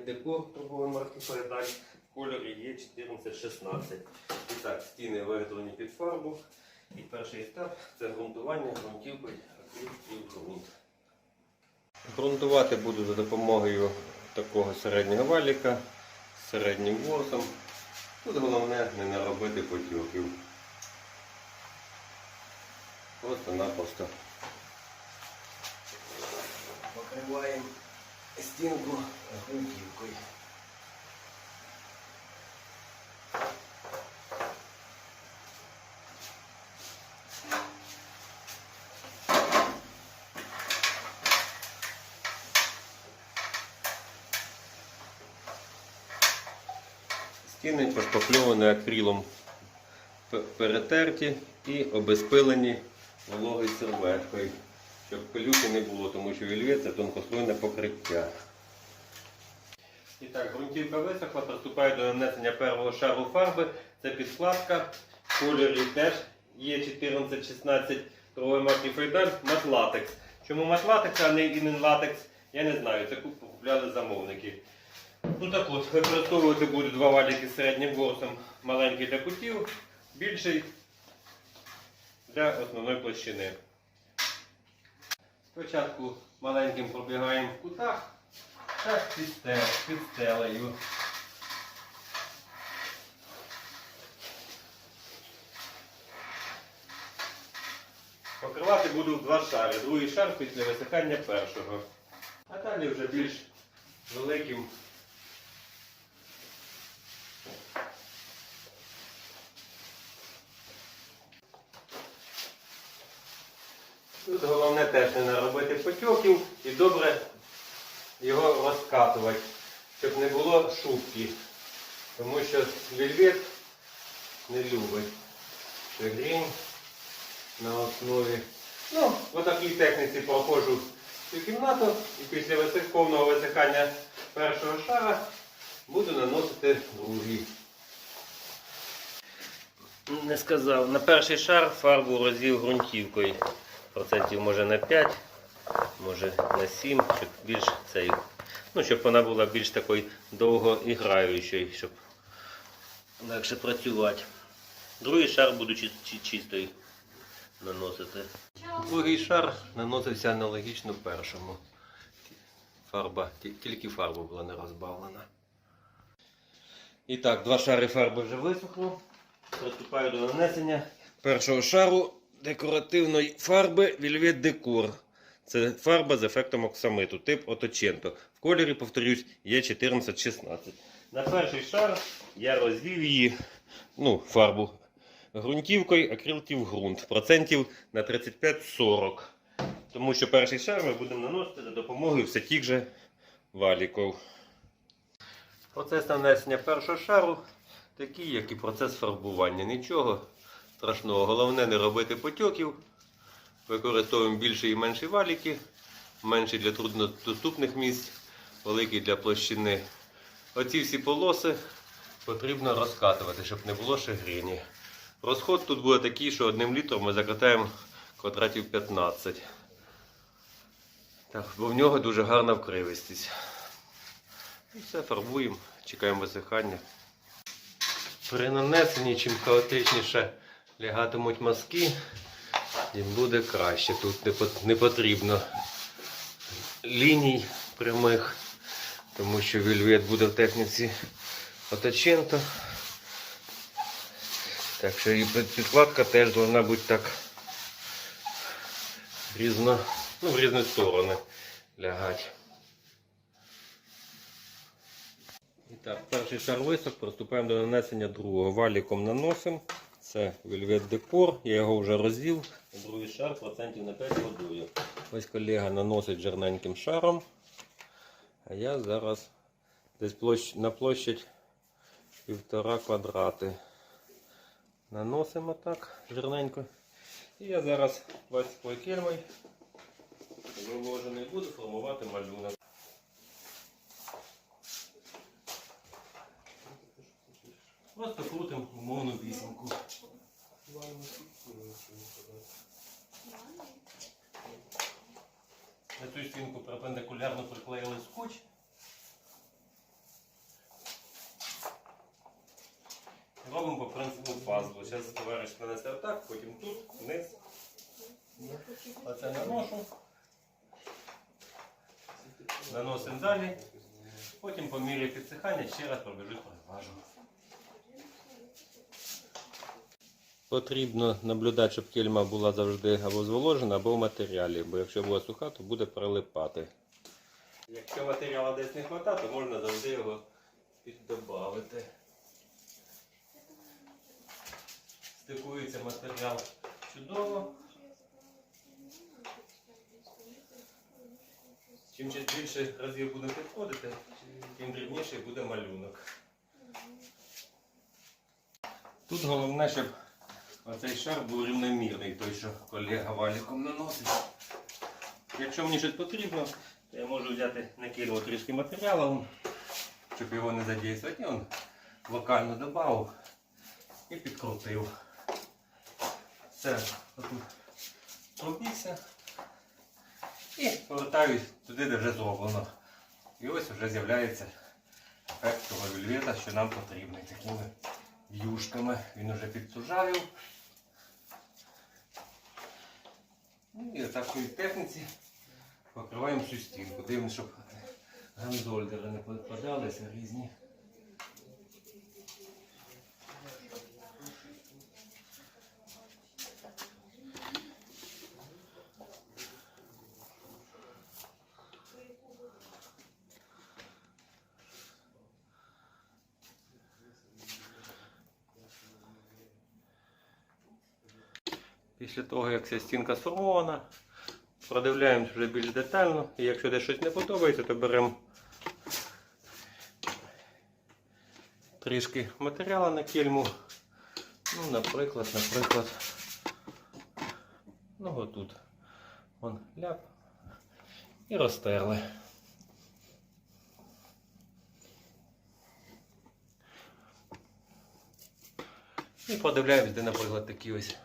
матеріалом Декор марки передач в кольорі є 1416. І так, стіни виготовлені під фарбу. І перший етап це ґрунтування ґрунтівкою акрил і ґрунт. Ґрунтувати буду за допомогою такого середнього валіка з середнім ворсом. Тут головне не наробити потьоків. Просто-напросто покриваємо стінку грунтівкою. Стіни пошпакльовані акрилом перетерті і обезпилені вологою серветкою, щоб пилюки не було, тому що вільвет це тонкослойне покриття. І так, ґрунтівка висохла, приступаю до нанесення першого шару фарби. Це підкладка. Кольорі теж є 14-16 торгової марки Фейдаль, матлатекс. Чому матлатекс, а не інен-латекс, я не знаю. Це куп- купляли замовники. Ну так от, використовувати буду два валіки з середнім ворсом, маленький для кутів, більший для основної площини. Спочатку маленьким пробігаємо в кутах, та під стелею. Покривати буду в два шари. Другий шар після висихання першого. А далі вже більш великим Тут головне теж не наробити і добре його розкатувати, щоб не було шубки. Тому що вельвет не любить грінь на основі. Ну, в такій техніці проходжу цю кімнату і після повного висихання першого шара буду наносити другий. Не сказав. На перший шар фарбу розвів ґрунтівкою. Процентів може на 5, може на 7, щоб більш цей. Ну, щоб вона була більш такою довгоіграючою, щоб легше працювати. Другий шар буду чи- чи- чистий наносити. Другий шар наносився аналогічно першому. Фарба, тільки фарба була не розбавлена. І так, два шари фарби вже висохло. Приступаю до нанесення першого шару декоративної фарби Velvet Decor. Це фарба з ефектом оксамиту, тип Оточенто. В кольорі, повторюсь, є 1416. На перший шар я розвів її, ну, фарбу ґрунтівкою, акрилків ґрунт. Процентів на 35-40. Тому що перший шар ми будемо наносити за допомогою все тих же валіків. Процес нанесення першого шару такий, як і процес фарбування. Нічого страшного. Головне не робити потьоків. Використовуємо більші і менші валіки, менші для труднодоступних місць, великі для площини. Оці всі полоси потрібно розкатувати, щоб не було шагрені. Розход тут буде такий, що одним літром ми закатаємо квадратів 15. Так, бо в нього дуже гарна вкривистість. І все, фарбуємо, чекаємо висихання. При нанесенні, чим хаотичніше лягатимуть мазки, тим буде краще. Тут не потрібно ліній прямих, тому що вільвет буде в техніці оточенто. Так що і підкладка теж повинна бути так різно, ну, в різні сторони лягати. І так, перший шар висох, приступаємо до нанесення другого. Валіком наносимо. Це Velvet Decor, я його вже розвів. Другий шар процентів на 5 водою. Ось колега наносить жирненьким шаром. А я зараз десь площ... на площадь півтора квадрати. Наносимо так жирненько. І я зараз пластиковою кельмою виложений буду формувати малюнок. Просто крутим умовну вісімку. На цю стінку перпендикулярно приклеїли скотч. Робимо по принципу пазлу. Зараз товариш нанесе отак, потім тут, вниз. Оце наношу. Наносимо далі. Потім по мірі підсихання ще раз пробіжу проважу. Потрібно наблюдати, щоб кельма була завжди або зволожена, або в матеріалі, бо якщо була суха, то буде прилипати. Якщо матеріалу десь не вистачає, то можна завжди його піддобавити. Стикується матеріал чудово. Чим більше разів будемо підходити, тим дрібніший буде малюнок. Тут головне, щоб оцей шар був рівномірний, той, що колега валіком наносить. Якщо мені щось потрібно, то я можу взяти накидувати трішки матеріалу, щоб його не задействувати. Я локально додав і підкрутив. Все, отут пробігся. І повертаюсь туди, де вже зроблено. І ось вже з'являється ефект того вельвета, що нам потрібний такими в'юшками. Він вже підсужавив. Ну і такої техніці покриваємо всю стінку. Дивимося, щоб гандольдери не попадалися різні. Після того, як ця стінка сформована, продивляємося вже більш детально. І якщо десь щось не подобається, то беремо трішки матеріалу на кельму. Ну, наприклад, наприклад, ну отут. Вон ляп. І розтерли. І подивляємось, де, наприклад, такі ось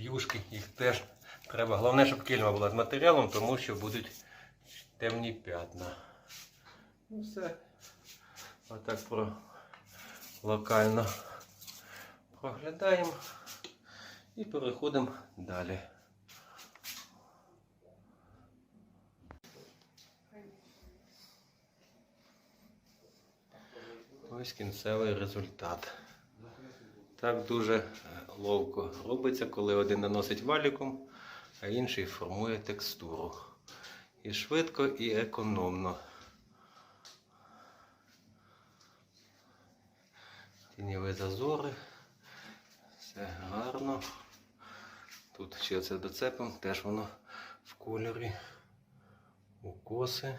в'юшки, їх теж треба. Головне, щоб кельма була з матеріалом, тому що будуть темні п'ятна. Ну все. Отак про локально проглядаємо і переходимо далі. Ось кінцевий результат. Так дуже е, ловко робиться, коли один наносить валіком, а інший формує текстуру. І швидко, і економно. Тіньові зазори. Все гарно. Тут ще це доцепом, теж воно в кольорі. Укоси.